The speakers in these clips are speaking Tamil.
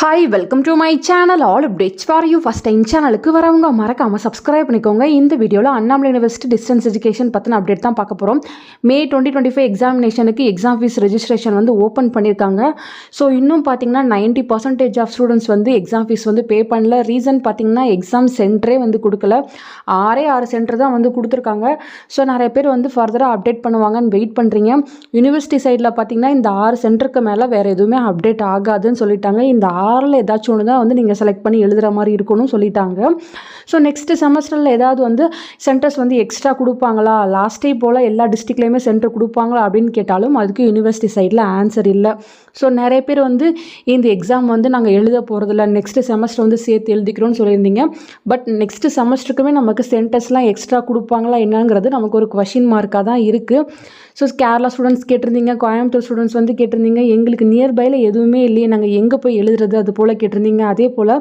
Hi welcome to my channel all updates for you first time சேனலுக்கு வரவங்க மறக்காமல் சப்ஸ்கிரைப் பண்ணிக்கோங்க. இந்த வீடியோவில் அண்ணாமலை யூனிவர்சிட்டி டிஸ்டன்ஸ் எஜுகேஷன் பற்றின அப்டேட் தான் பார்க்க போகிறோம் மே டுவெண்ட்டி டுவெண்ட்டி ஃபைவ் எக்ஸாமினேஷனுக்கு எக்ஸாம் ஃபீஸ் ரெஜிஸ்ட்ரேஷன் வந்து ஓப்பன் பண்ணியிருக்காங்க ஸோ இன்னும் பார்த்தீங்கன்னா நைன்ட்டி பர்சன்டேஜ் ஆஃப் ஸ்டூடெண்ட்ஸ் வந்து எக்ஸாம் ஃபீஸ் வந்து பே பண்ணல. ரீசன் பார்த்தீங்கன்னா எக்ஸாம் சென்டரே வந்து கொடுக்கல. ஆறே ஆறு சென்டர் தான் வந்து கொடுத்துருக்காங்க. ஸோ நிறைய பேர் வந்து ஃபர்தராக அப்டேட் பண்ணுவாங்கன்னு வெயிட் பண்ணுறீங்க யூனிவர்சிட்டி சைடில் பார்த்தீங்கன்னா இந்த ஆறு சென்டருக்கு மேலே வேறு எதுவுமே அப்டேட் ஆகாதுன்னு சொல்லிட்டாங்க. இந்த ஆறில் ஏதாச்சும் ஒன்று தான் வந்து நீங்கள் செலக்ட் பண்ணி எழுதுகிற மாதிரி இருக்கணும்னு சொல்லிட்டாங்க. ஸோ நெக்ஸ்ட் செமஸ்டரில் ஏதாவது வந்து சென்டர்ஸ் வந்து எக்ஸ்ட்ரா கொடுப்பாங்களா? லாஸ்ட்டே போல் எல்லா டிஸ்ட்ரிக்ட்லேயுமே சென்டர் கொடுப்பாங்களா அப்படின்னு கேட்டாலும் அதுக்கு யூனிவர்சிட்டி சைடில் ஆன்சர் இல்லை. ஸோ நிறைய பேர் வந்து இந்த எக்ஸாம் வந்து நாங்கள் எழுத போகிறதில்ல நெக்ஸ்ட் செமஸ்டர் வந்து சேர்த்து எழுதிக்கிறோன்னு சொல்லியிருந்தீங்க. பட் நெக்ஸ்ட் செமஸ்டருக்குமே நமக்கு சென்டர்ஸ்லாம் எக்ஸ்ட்ரா கொடுப்பாங்களா என்னங்கிறது நமக்கு ஒரு கொஷின் மார்க்காக தான் இருக்குது ஸோ கேரளா ஸ்டூடெண்ட்ஸ் கேட்டிருந்தீங்க கோயம்புத்தூர் ஸ்டூடெண்ட்ஸ் வந்து கேட்டிருந்தீங்க. எங்களுக்கு நியர்பையில் எதுவுமே இல்லையே. நாங்கள் எங்கே போய் எழுதுறது? அது போல் கேட்டிருந்தீங்க. அதே போல்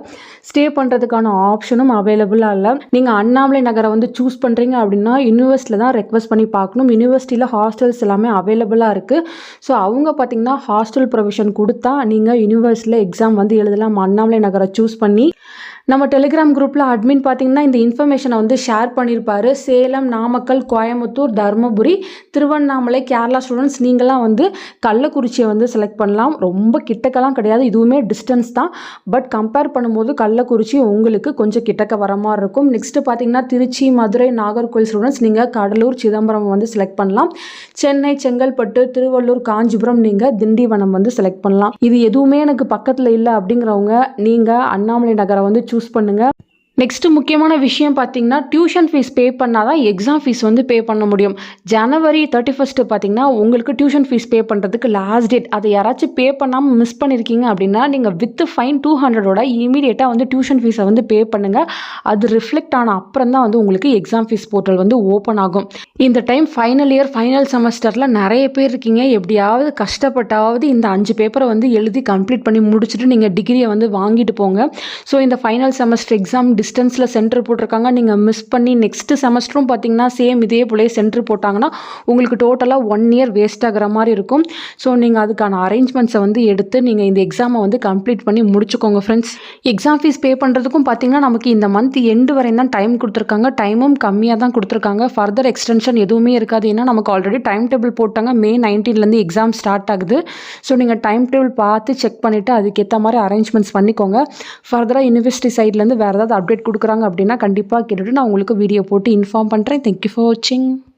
ஸ்டே பண்ணுறதுக்கான ஆப்ஷனும் அவைலபிளாக இல்லை. நீங்கள் அண்ணாமலை நகரை வந்து சூஸ் பண்ணுறீங்க அப்படின்னா யூனிவர்சிட்டியில் தான் ரெக்வஸ்ட் பண்ணி பார்க்கணும். யூனிவர்சிட்டியில் ஹாஸ்டல்ஸ் எல்லாமே அவைலபிளாக இருக்குது ஸோ அவங்க பார்த்தீங்கன்னா ஹாஸ்டல் ப்ரொவிஷன் கொடுத்தா நீங்கள் யூனிவர்சிட்டியில் எக்ஸாம் வந்து எழுதலாம். அண்ணாமலை நகரை சூஸ் பண்ணி நம்ம டெலிகிராம் குரூப்பில் அட்மின் பார்த்தீங்கன்னா இந்த இன்ஃபர்மேஷனை வந்து ஷேர் பண்ணியிருப்பாரு சேலம் நாமக்கல் கோயம்புத்தூர் தருமபுரி திருவண்ணாமலை கேரளா ஸ்டூடெண்ட்ஸ் நீங்களாம் வந்து கள்ளக்குறிச்சியை வந்து செலக்ட் பண்ணலாம். ரொம்ப கிட்டக்கெல்லாம் கிடையாது. இதுவுமே டிஸ்டன்ஸ் தான். பட் கம்பேர் பண்ணும்போது கள்ளக்குறிச்சி உங்களுக்கு கொஞ்சம் கிட்டக்க வர மாதிரி இருக்கும். நெக்ஸ்ட்டு பார்த்தீங்கன்னா திருச்சி மதுரை நாகர்கோவில் ஸ்டூடெண்ட்ஸ் நீங்கள் கடலூர் சிதம்பரம் வந்து செலக்ட் பண்ணலாம். சென்னை செங்கல்பட்டு திருவள்ளூர் காஞ்சிபுரம் நீங்கள் திண்டிவனம் வந்து செலக்ட் பண்ணலாம். இது எதுவுமே எனக்கு பக்கத்தில் இல்லை அப்படிங்கிறவங்க நீங்கள் அண்ணாமலை நகரை வந்து சூஸ் பண்ணுங்கள் நெக்ஸ்ட்டு முக்கியமான விஷயம் பார்த்தீங்கன்னா டியூஷன் ஃபீஸ் பே பண்ணால் தான் எக்ஸாம் ஃபீஸ் வந்து பே பண்ண முடியும். ஜனவரி தேர்ட்டி ஃபஸ்ட்டு பார்த்தீங்கன்னா உங்களுக்கு டியூஷன் ஃபீஸ் பே பண்ணுறதுக்கு லாஸ்ட் டேட் அதை யாராச்சும் பே பண்ணாமல் மிஸ் பண்ணியிருக்கீங்க அப்படின்னா நீங்கள் வித் ஃபைன் டூ ஹண்ட்ரடோட இமீடியட்டாக வந்து டியூஷன் ஃபீஸை வந்து பே பண்ணுங்கள் அது ரிஃப்ளெக்ட் ஆன அப்புறம் தான் வந்து உங்களுக்கு எக்ஸாம் ஃபீஸ் போர்ட்டல் வந்து ஓப்பன் ஆகும். இந்த டைம் ஃபைனல் இயர் ஃபைனல் செமஸ்டரில் நிறைய பேர் இருக்கீங்க. எப்படியாவது கஷ்டப்பட்டாவது இந்த அஞ்சு பேப்பரை வந்து எழுதி கம்ப்ளீட் பண்ணி முடிச்சுட்டு நீங்கள் டிகிரியை வந்து வாங்கிட்டு போங்க. ஸோ இந்த ஃபைனல் செமஸ்டர் எக்ஸாம் டிஸ் டிஸ்டன்ஸில் சென்டர் போட்டிருக்காங்க. நீங்கள் மிஸ் பண்ணி நெக்ஸ்ட் செமஸ்டரும் பார்த்தீங்கன்னா சேம் இதே போலே சென்டர் போட்டாங்கன்னா உங்களுக்கு டோட்டலாக ஒன் இயர் வேஸ்ட் ஆகிற மாதிரி இருக்கும். ஸோ நீங்கள் அதுக்கான அரேஞ்ச்மெண்ட்ஸை வந்து எடுத்து நீங்கள் இந்த எக்ஸாமை வந்து கம்ப்ளீட் பண்ணி முடிச்சுக்கோங்க ஃப்ரெண்ட்ஸ் எக்ஸாம் ஃபீஸ் பே பண்ணுறதுக்கும் பார்த்தீங்கன்னா நமக்கு இந்த மந்த் எண்டு வரையும் தான் டைம் கொடுத்துருக்காங்க. டைமும் கம்மியாக தான் கொடுத்துருக்காங்க. ஃபர்தர் எக்ஸ்டென்ஷன் எதுவுமே இருக்காது. ஏன்னா நமக்கு ஆல்ரெடி டைம் டேபிள் போட்டாங்க மே நைன்டீன்லேருந்து எக்ஸாம் ஸ்டார்ட் ஆகுது. ஸோ நீங்கள் டைம் டேபிள் பார்த்து செக் பண்ணிவிட்டு அதுக்கேற்ற மாதிரி அரேஞ்ச்மெண்ட்ஸ் பண்ணிக்கோங்க. ஃபர்தராக யூனிவர்சிட்டி சைட்லேருந்து வேறு ஏதாவது அப்டேட் கொடுக்குறாங்க அப்படின்னா கண்டிப்பாக கேட்டுட்டு நான் உங்களுக்கு வீடியோ போட்டு இன்ஃபார்ம் பண்ணுறேன் தேங்க்யூ ஃபார் வாட்சிங்